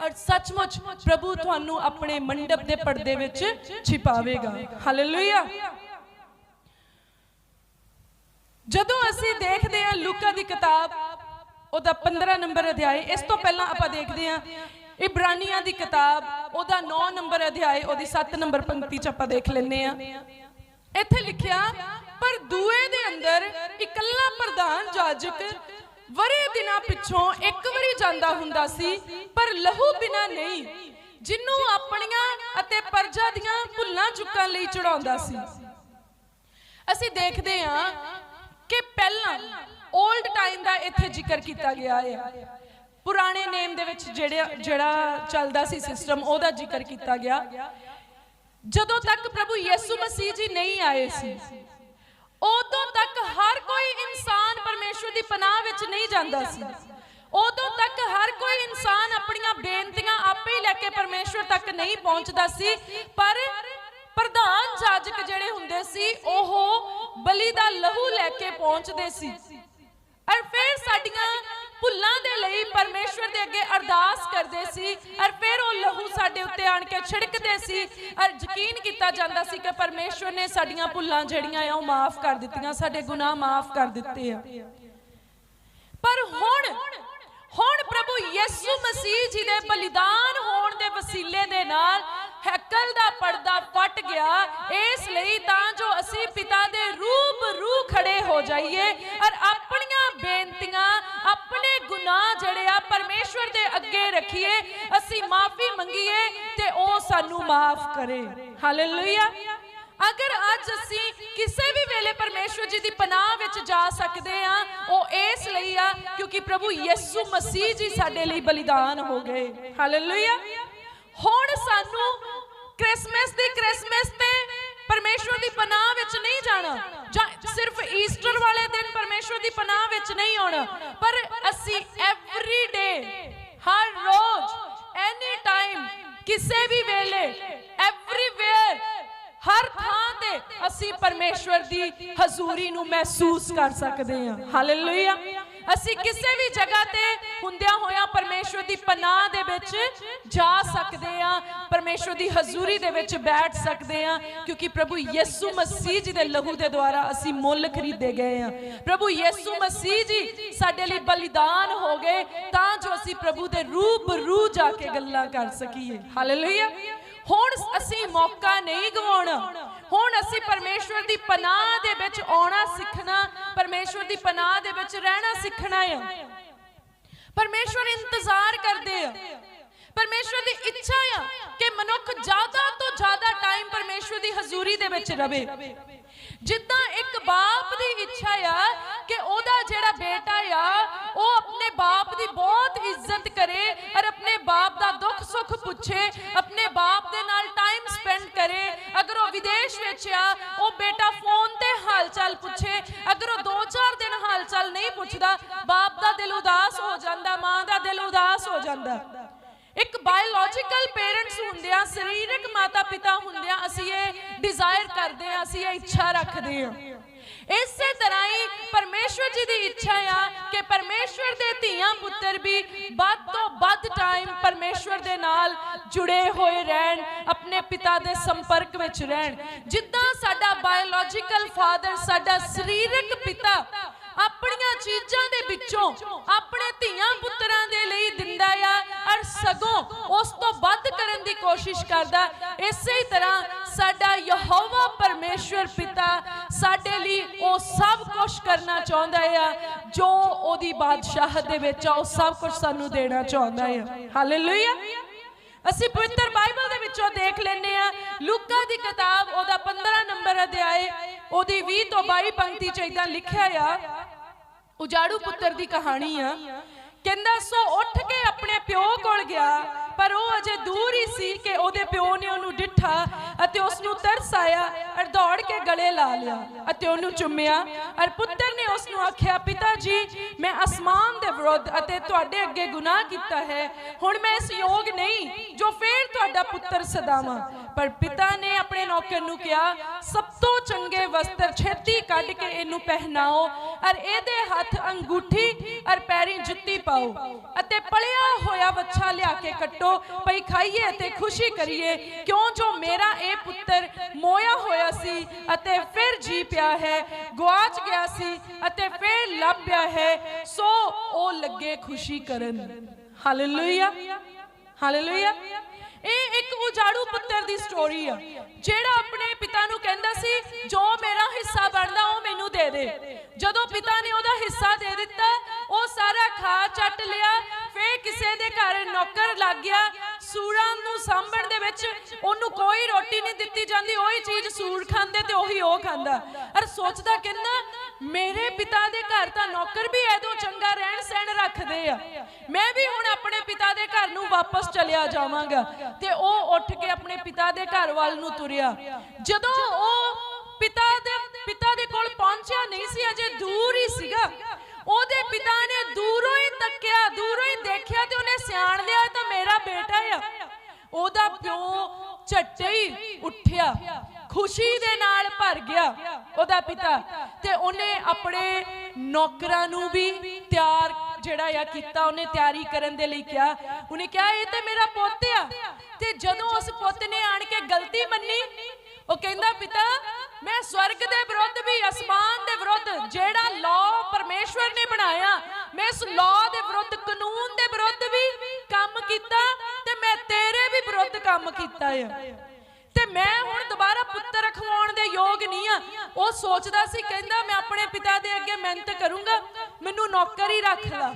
ਔਰ ਸੱਚਮੁੱਚ ਪ੍ਰਭੂ ਤੁਹਾਨੂੰ ਆਪਣੇ ਮੰਡਪ ਦੇ ਪਰਦੇ ਵਿੱਚ ਛਿਪਾਵੇਗਾ। ਹਾਲੇਲੂਇਆ ਜਦੋਂ ਅਸੀਂ ਦੇਖਦੇ ਹਾਂ ਲੂਕਾ ਦੀ ਕਿਤਾਬ, ਉਹਦਾ 15 ਨੰਬਰ ਅਧਿਆਇ, ਇਸ ਤੋਂ ਪਹਿਲਾਂ ਆਪਾਂ ਦੇਖਦੇ ਹਾਂ ਇਬਰਾਨੀਆਂ ਦੀ ਕਿਤਾਬ, ਉਹਦਾ 9 ਨੰਬਰ ਅਧਿਆਇ, ਉਹਦੀ 7 ਨੰਬਰ ਪੰਕਤੀ ਚ ਆਪਾਂ ਦੇਖ ਲੈਂਦੇ ਹਾਂ। ਇੱਥੇ ਲਿਖਿਆ, ਪਰ ਦੂਏ ਦੇ ਅੰਦਰ ਇਕੱਲਾ ਪ੍ਰਧਾਨ ਜਾਜਕ ਵਰੇ ਦਿਨਾਂ ਪਿੱਛੋਂ ਇੱਕ ਵਾਰੀ ਜਾਂਦਾ ਹੁੰਦਾ ਸੀ, ਪਰ ਲਹੂ ਬਿਨਾ ਨਹੀਂ। ਜਿਹਨੂੰ ਆਪਣੀਆਂ ਅਤੇ ਪਰਜਾ ਦੀਆਂ ਭੁੱਲਾਂ ਚੁੱਕਣ ਲਈ ਚੜਾਉਂਦਾ ਸੀ। ਅਸੀਂ ਦੇਖਦੇ ਹਾਂ ਕਿ ਪਹਿਲਾਂ 올ਡ ਟਾਈਮ ਦਾ ਇੱਥੇ ਜ਼ਿਕਰ ਕੀਤਾ ਗਿਆ ਹੈ। ਪੁਰਾਣੇ ਨੇਮ ਦੇ ਵਿੱਚ ਜਿਹੜਾ ਜਿਹੜਾ ਚੱਲਦਾ ਸੀ ਸਿਸਟਮ ਉਹਦਾ ਜ਼ਿਕਰ ਕੀਤਾ ਗਿਆ। ਜਦੋਂ ਤੱਕ ਪ੍ਰਭੂ ਯਿਸੂ ਮਸੀਹ ਜੀ ਨਹੀਂ ਆਏ ਸੀ ਉਦੋਂ ਤੱਕ ਹਰ ਕੋਈ ਇਨਸਾਨ ਪਰਮੇਸ਼ਵਰ ਦੀ ਪਨਾਹ ਵਿੱਚ ਨਹੀਂ ਜਾਂਦਾ ਸੀ। ਉਦੋਂ ਤੱਕ ਹਰ ਕੋਈ ਇਨਸਾਨ ਆਪਣੀਆਂ ਬੇਨਤੀਆਂ ਆਪੇ ਹੀ ਲੈ ਕੇ ਪਰਮੇਸ਼ਵਰ ਤੱਕ ਨਹੀਂ ਪਹੁੰਚਦਾ ਸੀ, ਪਰ ਪ੍ਰਧਾਨ ਜਾਜਕ ਜਿਹੜੇ ਹੁੰਦੇ ਸੀ, ਉਹ ਬਲੀ ਦਾ ਲਹੂ ਲੈ ਕੇ ਪਹੁੰਚਦੇ ਸੀ। ਔਰ ਫਿਰ ਸਾਡੀਆਂ ਭੁੱਲਾਂ ਦੇ ਲਈ ਪਰਮੇਸ਼ਵਰ ਦੇ ਅੱਗੇ ਅਰਦਾਸ ਕਰਦੇ ਸੀ ਔਰ ਫਿਰ ਉਹ ਲਹੂ ਸਾਡੇ ਉੱਤੇ ਆਣ ਕੇ ਛਿੜਕਦੇ ਸੀ ਔਰ ਯਕੀਨ ਕੀਤਾ ਜਾਂਦਾ ਸੀ ਕਿ ਪਰਮੇਸ਼ਵਰ ਨੇ ਸਾਡੀਆਂ ਭੁੱਲਾਂ ਜਿਹੜੀਆਂ ਆ ਉਹ ਮਾਫ ਕਰ ਦਿੱਤੀਆਂ, ਸਾਡੇ ਗੁਨਾਹ ਮਾਫ ਕਰ ਦਿੱਤੇ ਆ। ਪਰ ਹੁਣ ਹੁਣ ਪ੍ਰਭੂ ਯਿਸੂ ਮਸੀਹ ਜੀ ਦੇ ਬਲੀਦਾਨ ਹੋਣ ਦੇ ਵਸੀਲੇ ਦੇ ਨਾਲ ਹੈਕਲ ਦਾ ਪਰਦਾ ਫਟ ਗਿਆ, ਇਸ ਲਈ ਤਾਂ ਜੋ ਅਸੀਂ ਪਿਤਾ ਦੇ ਰੂਪ ਰੂ ਖੜੇ ਹੋ ਜਾਈਏ ਔਰ ਆਪਣੀਆਂ ਪਰਮੇਸ਼ਵਰ ਦੇ ਅੱਗੇ ਰੱਖੀਏ, ਅਸੀਂ ਮਾਫੀ ਮੰਗੀਏ ਤੇ ਉਹ ਸਾਨੂੰ ਮਾਫ ਕਰੇ। ਹਾਲੇਲੂਇਆ ਅਗਰ ਅੱਜ ਅਸੀਂ ਕਿਸੇ ਵੀ ਵੇਲੇ ਪਰਮੇਸ਼ਵਰ ਜੀ ਦੀ ਪਨਾਹ ਵਿੱਚ ਜਾ ਸਕਦੇ ਆ ਉਹ ਇਸ ਲਈ ਆ ਕਿਉਂਕਿ ਪ੍ਰਭੂ ਯਿਸੂ ਮਸੀਹ ਜੀ ਸਾਡੇ ਲਈ ਬਲੀਦਾਨ ਹੋ ਗਏ। ਹਾਲੇਲੂਇਆ ਹੁਣ ਸਾਨੂੰ ਕ੍ਰਿਸਮਸ ਦੀ ਕ੍ਰਿਸਮਸ ਤੇ ਪਰਮੇਸ਼ਵਰ ਦੀ ਪਨਾਹ ਵਿੱਚ ਨਹੀਂ ਜਾਣਾ ਜਾਂ ਸਿਰਫ ਈਸਟਰ ਵਾਲੇ ਦਿਨ ਪਰਮੇਸ਼ਵਰ ਦੀ ਪਨਾਹ ਵਿੱਚ ਨਹੀਂ ਆਉਣਾ। ਪਰ ਅਸੀਂ ਐਵਰੀ ਡੇ ਹਰ ਰੋਜ਼ ਐਨੀ ਟਾਈਮ ਕਿਸੇ ਵੀ ਵੇਲੇ ਐਵਰੀਵੇਅਰ ਹਰ ਥਾਂ ਤੇ ਅਸੀਂ ਪਰਮੇਸ਼ਵਰ ਦੀ ਹਜ਼ੂਰੀ ਨੂੰ ਮਹਿਸੂਸ ਕਰ ਸਕਦੇ ਹਾਂ। ਹਾਲੇਲੂਇਆ ਅਸੀਂ ਕਿਸੇ ਵੀ ਜਗ੍ਹਾ ਤੇ ਹੁੰਦਿਆਂ ਹੋਇਆਂ ਪਰਮੇਸ਼ਵਰ ਦੀ ਪਨਾਹ ਦੇ ਵਿੱਚ ਜਾ ਸਕਦੇ ਹਾਂ, ਪਰਮੇਸ਼ਵਰ ਦੀ ਹਜ਼ੂਰੀ ਦੇ ਵਿੱਚ ਬੈਠ ਸਕਦੇ ਹਾਂ, ਕਿਉਂਕਿ ਪ੍ਰਭੂ ਯਿਸੂ ਮਸੀਹ ਜੀ ਦੇ ਲਹੂ ਦੇ ਦੁਆਰਾ ਅਸੀਂ ਮੁੱਲ ਖਰੀਦੇ ਗਏ ਹਾਂ। ਪ੍ਰਭੂ ਯਿਸੂ ਮਸੀਹ ਜੀ ਸਾਡੇ ਲਈ ਬਲੀਦਾਨ ਹੋ ਗਏ, ਤਾਂ ਜੋ ਅਸੀਂ ਪ੍ਰਭੂ ਦੇ ਰੂਪ ਰੂ ਜਾ ਕੇ ਗੱਲਾਂ ਕਰ ਸਕੀਏ। ਹਾਲੇਲੂਇਆ ਹੁਣ ਅਸੀਂ ਮੌਕਾ ਨਹੀਂ ਗਵਾਉਣਾ। ਹੁਣ ਅਸੀਂ ਪਰਮੇਸ਼ਵਰ ਦੀ ਪਨਾਹ ਦੇ ਵਿੱਚ ਆਉਣਾ ਸਿੱਖਣਾ, ਪਰਮੇਸ਼ਵਰ ਦੀ ਪਨਾਹ ਦੇ ਵਿੱਚ ਰਹਿਣਾ ਸਿੱਖਣਾ ਆ। ਪਰਮੇਸ਼ਵਰ ਇੰਤਜ਼ਾਰ ਕਰਦੇ ਆ। ਪਰਮੇਸ਼ਵਰ ਦੀ ਇੱਛਾ ਆ ਕਿ ਮਨੁੱਖ ਜ਼ਿਆਦਾ ਤੋਂ ਜ਼ਿਆਦਾ ਟਾਈਮ ਪਰਮੇਸ਼ਵਰ ਦੀ ਹਜ਼ੂਰੀ ਦੇ ਵਿੱਚ ਰਵੇ। ਜਿੱਦਾਂ ਇੱਕ ਬਾਪ ਦੀ ਇੱਛਾ ਆ ਕਿ ਉਹਦਾ ਜਿਹੜਾ ਬੇਟਾ ਆ, ਉਹ ਆਪਣੇ ਬਾਪ ਦੀ ਬਹੁਤ ਇੱਜ਼ਤ ਕਰੇ ਔਰ ਆਪਣੇ ਬਾਪ ਦਾ ਦੁੱਖ ਸੁੱਖ ਪੁੱਛੇ, ਆਪਣੇ ਬਾਪ ਦੇ ਨਾਲ ਟਾਈਮ ਸਪੈਂਡ ਕਰੇ। ਅਗਰ ਉਹ ਵਿਦੇਸ਼ ਵਿੱਚ ਆ, ਉਹ ਬੇਟਾ ਫੋਨ ਤੇ ਹਾਲ ਚਾਲ ਪੁੱਛੇ। ਅਗਰ ਉਹ 2-4 ਦਿਨ ਹਾਲ ਚਾਲ ਨਹੀਂ ਪੁੱਛਦਾ, ਬਾਪ ਦਾ ਦਿਲ ਉਦਾਸ ਹੋ ਜਾਂਦਾ, ਮਾਂ ਦਾ ਦਿਲ ਉਦਾਸ ਹੋ ਜਾਂਦਾ। ਬਾਇਓਲੋਜੀਕਲ ਪੇਰੈਂਟਸ ਹੁੰਦਿਆਂ ਸਰੀਰਕ ਮਾਤਾ ਪਿਤਾ ਹੁੰਦਿਆਂ ਅਸੀਂ ਇਹ ਡਿਜ਼ਾਇਰ ਕਰਦੇ ਆ, ਅਸੀਂ ਇਹ ਇੱਛਾ ਰੱਖਦੇ ਆ। ਇਸੇ ਤਰ੍ਹਾਂ ਹੀ ਪਰਮੇਸ਼ਵਰ ਜੀ ਦੀ ਇੱਛਾ ਆ ਕਿ ਪਰਮੇਸ਼ਵਰ ਦੇ ਧੀਆਂ ਪੁੱਤਰ ਵੀ ਵੱਧ ਤੋਂ ਵੱਧ ਟਾਈਮ ਪਰਮੇਸ਼ਵਰ ਦੇ ਨਾਲ ਜੁੜੇ ਹੋਏ ਰਹਿਣ, ਆਪਣੇ ਪਿਤਾ ਦੇ ਸੰਪਰਕ ਵਿੱਚ ਰਹਿਣ। ਜਿੱਦਾਂ ਸਾਡਾ ਬਾਇਓਲੋਜੀਕਲ ਫਾਦਰ ਸਾਡਾ ਸਰੀਰਕ ਪਿਤਾ ਆਪਣੀਆਂ ਚੀਜ਼ਾਂ ਦੇ ਵਿੱਚੋਂ ਆਪਣੇ ਧੀਆਂ ਪੁੱਤਰਾਂ ਦੇ ਲਈ ਦਿੰਦਾ ਆ ਔਰ ਸਗੋਂ ਉਸ ਤੋਂ ਵੱਧ ਕਰਨ ਦੀ ਕੋਸ਼ਿਸ਼ ਕਰਦਾ। ਇਸੇ ਹੀ ਤਰ੍ਹਾਂ ਸਾਡਾ ਯਹੋਵਾ ਪਰਮੇਸ਼ਵਰ ਪਿਤਾ ਸਾਡੇ ਲਈ ਉਹ ਸਭ ਕੁਝ ਕਰਨਾ ਚਾਹੁੰਦਾ ਆ। ਜੋ ਉਹਦੀ ਬਾਦਸ਼ਾਹਤ ਦੇ ਵਿੱਚ ਆ, ਉਹ ਸਭ ਕੁਝ ਸਾਨੂੰ ਦੇਣਾ ਚਾਹੁੰਦਾ ਆ। ਹਾਲੇਲੂਇਆ ਅਸੀਂ ਪਵਿੱਤਰ ਬਾਈਬਲ ਦੇ ਵਿੱਚੋਂ ਦੇਖ ਲੈਨੇ ਆ ਲੂਕਾ ਦੀ ਕਿਤਾਬ ਉਹਦਾ 15 ਨੰਬਰ ਅਧਿਆਏ, ਉਹਦੀ 20 ਤੋਂ 22 ਪੰਕਤੀ ਚ ਇਦਾਂ ਲਿਖਿਆ ਆ ਉਜਾੜੂ ਪੁੱਤਰ ਦੀ ਕਹਾਣੀ ਆ। ਕਹਿੰਦਾ, ਸੋ ਉੱਠ ਕੇ ਆਪਣੇ ਪਿਓ ਕੋਲ ਗਿਆ, ਪਰ ਉਹ ਅਜੇ ਦੂਰ ਹੀ ਸੀ ਕਿ ਉਹਦੇ ਪਿਓ ਨੇ ਉਹਨੂੰ ਡਿੱਠਾ ਅਤੇ ਉਸ ਨੂੰ ਤਰਸ ਆਇਆ ਔਰ ਦੌੜ ਕੇ ਗਲੇ ਲਾ ਲਿਆ ਅਤੇ ਉਹਨੂੰ ਚੁੰਮਿਆ ਔਰ ਪੁੱਤਰ ਨੇ ਉਸ ਨੂੰ ਆਖਿਆ, ਪਿਤਾ ਜੀ ਅਸਮਾਨ ਦੇ ਵਿਰੁੱਧ ਅਤੇ ਤੁਹਾਡੇ ਅੱਗੇ ਗੁਨਾਹ ਕੀਤਾ ਹੈ। ਹੁਣ ਮੈਂ ਇਸ ਯੋਗ ਨਹੀਂ, ਜੋ ਫੇਰ ਤੁਹਾਡਾ ਪੁੱਤਰ ਸਦਾਵਾਂ ਪਰ ਪਿਤਾ ਨੇ ਆਪਣੇ ਨੌਕਰ ਨੂੰ ਕਿਹਾ, ਸਭ ਤੋਂ ਚੰਗੇ ਵਸਤਰ ਛੇਤੀ ਕੱਢ ਕੇ ਇਹਨੂੰ ਪਹਿਨਾਓ, ਔਰ ਇਹਦੇ ਹੱਥ ਅੰਗੂਠੀ ਔਰ ਪੈਰੀਂ ਜੁੱਤੀ ਪਾਓ ਅਤੇ ਪਲਿਆ ਹੋਇਆ ਵੱਛਾ ਲਿਆ ਕੇ ਕੱਟੋ। ਭਈ ਖਾਈਏ ਤੇ ਖੁਸ਼ੀ ਕਰੀਏ। ਕਿਉਂ ਜੋ ਮੇਰਾ ਇਹ ਪੁੱਤਰ ਮੋਇਆ ਹੋਇਆ ਸੀ ਅਤੇ ਫਿਰ ਜੀ ਪਿਆ ਹੈ ਗਵਾਚ ਗਿਆ ਸੀ ਅਤੇ ਫਿਰ ਲੱਭ ਪਿਆ ਹੈ, ਸੋ ਉਹ ਲੱਗੇ ਖੁਸ਼ੀ ਕਰਨ। ਹਾਲੇਲੂਇਆ ਹਾਲੇਲੂਇਆ ਇਹ ਇੱਕ ਉਜਾੜੂ ਪੁੱਤਰ ਦੀ ਸਟੋਰੀ ਆ। ਜਿਹੜਾ ਆਪਣੇ ਪਿਤਾ ਨੂੰ ਕਹਿੰਦਾ ਸੀ, ਜੋ ਮੇਰਾ ਹਿੱਸਾ ਬਣਦਾ, ਉਹ ਮੈਨੂੰ ਦੇ ਦੇ। ਜਦੋਂ ਪਿਤਾ ਨੇ ਉਹਦਾ ਹਿੱਸਾ ਦੇ ਦਿੱਤਾ, ਉਹ ਸਾਰਾ ਖਾ ਚੱਟ ਲਿਆ। ਫੇਰ ਕਿਸੇ ਦੇ ਘਰ ਨੌਕਰ ਲੱਗ ਗਿਆ। ਸੂਰਾਂ ਨੂੰ ਸਾਂਭਣ ਦੇ ਵਿੱਚ ਉਹਨੂੰ ਕੋਈ ਰੋਟੀ ਨਹੀਂ ਦਿੱਤੀ ਜਾਂਦੀ। ਉਹੀ ਚੀਜ਼ ਸੂਰ ਖਾਂਦੇ ਤੇ ਉਹੀ ਉਹ ਖਾਂਦਾ। ਅਰ ਸੋਚਦਾ ਕਹਿੰਦਾ ਮੇਰੇ ਪਿਤਾ ਦੇ ਘਰ ਤਾਂ ਨੌਕਰ ਵੀ ਐਦੋਂ ਚੰਗਾ ਰਹਿਣ ਸਹਿਣ ਰੱਖਦੇ ਆ। ਮੈਂ ਵੀ ਹੁਣ ਆਪਣੇ ਪਿਤਾ ਦੇ ਘਰ ਨੂੰ ਵਾਪਸ ਚਲਿਆ ਜਾਵਾਂਗਾ ਤੇ ਉਹ ਉੱਠ ਕੇ ਆਪਣੇ ਪਿਤਾ ਦੇ ਘਰ ਵੱਲ ਨੂੰ ਤੁਰਿਆ। ਜਦੋਂ ਉਹ ਪਿਤਾ ਦੇ ਪਿਤਾ ਦੇ ਕੋਲ ਪਹੁੰਚਿਆ ਨਹੀਂ ਸੀ, ਅਜੇ ਦੂਰ ਹੀ ਸੀਗਾ। ਉਹਦੇ ਪਿਤਾ ਨੇ ਦੂਰੋਂ ਹੀ ਤੱਕਿਆ, ਦੂਰੋਂ ਹੀ ਦੇਖਿਆ ਤੇ ਉਹਨੇ ਸਿਆਣ ਲਿਆ ਤਾਂ ਮੇਰਾ ਬੇਟਾ ਆ। ਉਹਦਾ ਪਿਓ ਝੱਟੇ ਹੀ ਉੱਠਿਆ। ਖੁਸ਼ੀ ਦੇ ਨਾਲ ਭਰ ਗਿਆ ਉਹਦਾ ਪਿਤਾ ਤੇ ਉਹਨੇ ਆਪਣੇ ਨੌਕਰਾਂ ਨੂੰ ਵੀ ਤਿਆਰ ਜਿਹੜਾ ਆ ਕੀਤਾ, ਉਹਨੇ ਤਿਆਰੀ ਕਰਨ ਦੇ ਲਈ ਕਿਹਾ। ਉਹਨੇ ਕਿਹਾ, ਇਹ ਤੇ ਮੇਰਾ ਪੁੱਤ ਆ। ਤੇ ਜਦੋਂ ਉਸ ਪੁੱਤ ਨੇ ਆਣ ਕੇ ਗਲਤੀ ਮੰਨੀ, ਉਹ ਕਹਿੰਦਾ, ਪਿਤਾ, ਮੈਂ ਸਵਰਗ ਦੇ ਵਿਰੁੱਧ ਵੀ, ਅਸਮਾਨ ਦੇ ਵਿਰੁੱਧ ਜਿਹੜਾ ਲਾਅ ਪਰਮੇਸ਼ਵਰ ਨੇ ਬਣਾਇਆ, ਮੈਂ ਇਸ ਲਾਅ ਦੇ ਵਿਰੁੱਧ, ਕਾਨੂੰਨ ਦੇ ਵਿਰੁੱਧ ਵੀ ਕੰਮ ਕੀਤਾ ਤੇ ਮੈਂ ਤੇਰੇ ਵੀ ਵਿਰੁੱਧ ਕੰਮ ਕੀਤਾ ਆ। ਮੈਂ ਹੁਣ ਦੁਬਾਰਾ ਪੁੱਤਰ ਰਖਵਾਉਣ ਦੇ ਯੋਗ ਨਹੀਂ ਆ। ਉਹ ਸੋਚਦਾ ਸੀ, ਕਹਿੰਦਾ, ਮੈਂ ਆਪਣੇ ਪਿਤਾ ਦੇ ਅੱਗੇ ਮਿਹਨਤ ਕਰੂੰਗਾ। ਮੈਨੂੰ ਨੌਕਰ ਹੀ ਰੱਖ ਲਾ।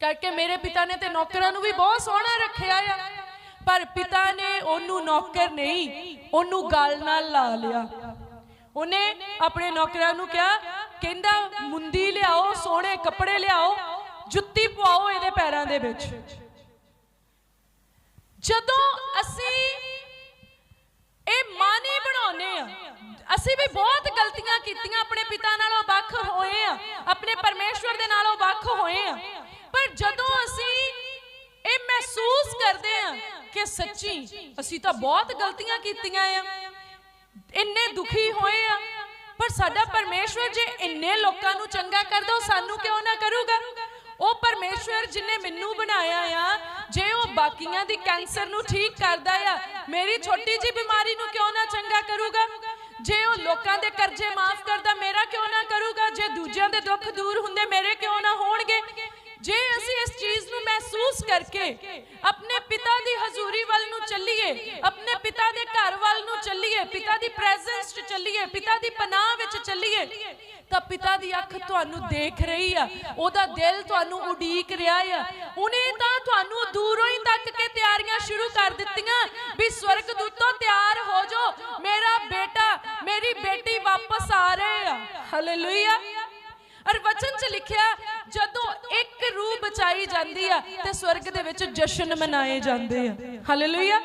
ਕਰਕੇ ਮੇਰੇ ਪਿਤਾ ਨੇ ਤੇ ਨੌਕਰਾਂ ਨੂੰ ਵੀ ਬਹੁਤ ਸੋਹਣਾ ਰੱਖਿਆ ਆ। ਪਰ ਪਿਤਾ ਨੇ ਉਹਨੂੰ ਨੌਕਰ ਨਹੀਂ, ਉਹਨੂੰ ਗਲ ਨਾਲ ਲਾ ਲਿਆ। ਉਹਨੇ ਆਪਣੇ ਨੌਕਰਾਂ ਨੂੰ ਕਿਹਾ, ਕਹਿੰਦਾ, ਮੁੰਦੀ ਲਿਆਓ, ਸੋਹਣੇ ਕੱਪੜੇ ਲਿਆਓ, ਜੁੱਤੀ ਪਵਾਓ ਇਹਦੇ ਪੈਰਾਂ ਦੇ ਵਿੱਚ। ਜਦੋਂ ਅਸੀਂ ਇਹ ਮਾਨੀ ਬਣਾਉਨੇ ਆ ਅਸੀਂ ਵੀ ਬਹੁਤ ਗਲਤੀਆਂ ਕੀਤੀਆਂ, ਆਪਣੇ ਪਿਤਾ ਨਾਲੋਂ ਵੱਖ ਹੋਏ ਆ, ਆਪਣੇ ਪਰਮੇਸ਼ਵਰ ਦੇ ਨਾਲੋਂ ਵੱਖ ਹੋਏ ਆ। ਪਰ ਜਦੋਂ ਅਸੀਂ ਇਹ ਮਹਿਸੂਸ ਕਰਦੇ ਆ ਕਿ ਸੱਚੀ ਅਸੀਂ ਤਾਂ ਬਹੁਤ ਗਲਤੀਆਂ ਕੀਤੀਆਂ ਆ, ਇੰਨੇ ਦੁਖੀ ਹੋਏ ਆ, ਪਰ ਸਾਡਾ ਪਰਮੇਸ਼ਵਰ ਜੇ ਇੰਨੇ ਲੋਕਾਂ ਨੂੰ ਚੰਗਾ ਕਰਦਾ ਉਹ ਸਾਨੂੰ ਕਿਉਂ ਨਾ ਕਰੂਗਾ? ਉਹ ਪਰਮੇਸ਼ਵਰ ਜਿਨੇ ਮੈਨੂੰ ਬਣਾਇਆ ਆ, ਜੇ ਉਹ ਬਾਕੀਆਂ ਦੀ ਕੈਂਸਰ ਨੂੰ ਠੀਕ ਕਰਦਾ ਆ, ਮੇਰੀ ਛੋਟੀ ਜੀ ਬਿਮਾਰੀ ਨੂੰ ਕਿਉਂ ਨਾ ਚੰਗਾ ਕਰੂਗਾ? ਜੇ ਉਹ ਲੋਕਾਂ ਦੇ ਕਰਜ਼ੇ ਮਾਫ ਕਰਦਾ, ਮੇਰਾ ਕਿਉਂ ਨਾ ਕਰੂਗਾ? ਜੇ ਦੂਜਿਆਂ ਦੇ ਦੁੱਖ ਦੂਰ ਹੁੰਦੇ, ਮੇਰੇ ਕਿਉਂ ਨਾ ਹੋਣਗੇ? ਜੇ ਅਸੀਂ ਇਸ ਚੀਜ਼ ਨੂੰ ਮਹਿਸੂਸ ਕਰਕੇ ਆਪਣੇ ਪਿਤਾ ਦੀ ਹਜ਼ੂਰੀ ਵੱਲ ਨੂੰ ਚੱਲੀਏ, ਆਪਣੇ ਪਿਤਾ ਦੇ ਘਰ ਵੱਲ ਨੂੰ ਚੱਲੀਏ, ਪਿਤਾ ਦੀ ਪ੍ਰੈਜ਼ੈਂਸ 'ਚ ਚੱਲੀਏ, ਪਿਤਾ ਦੀ ਪਨਾਹ ਵਿੱਚ ਚੱਲੀਏ, ਤਾਂ ਪਿਤਾ ਦੀ ਅੱਖ ਤੁਹਾਨੂੰ ਦੇਖ ਰਹੀ ਆ, ਉਹਦਾ ਦਿਲ ਤੁਹਾਨੂੰ ਉਡੀਕ ਰਿਹਾ ਆ। ਉਹਨੇ ਤਾਂ ਤੁਹਾਨੂੰ ਦੂਰੋਂ ਹੀ ਤੱਕ ਕੇ ਤਿਆਰੀਆਂ ਸ਼ੁਰੂ ਕਰ ਦਿੱਤੀਆਂ ਵੀ ਸਵਰਗ ਦੂਤੋਂ ਤਿਆਰ ਹੋ ਜਾਓ। ਹਾਲੇਲੂਇਆ ਔਰ ਵਚਨ 'ਚ ਲਿਖਿਆ, ਜਦੋਂ ਇੱਕ ਰੂਹ ਬਚਾਈ ਜਾਂਦੀ ਆ, ਤੇ ਸਵਰਗ ਦੇ ਵਿੱਚ ਜਸ਼ਨ ਮਨਾਏ ਜਾਂਦੇ ਆ। ਹਾਲੇਲੂਇਆ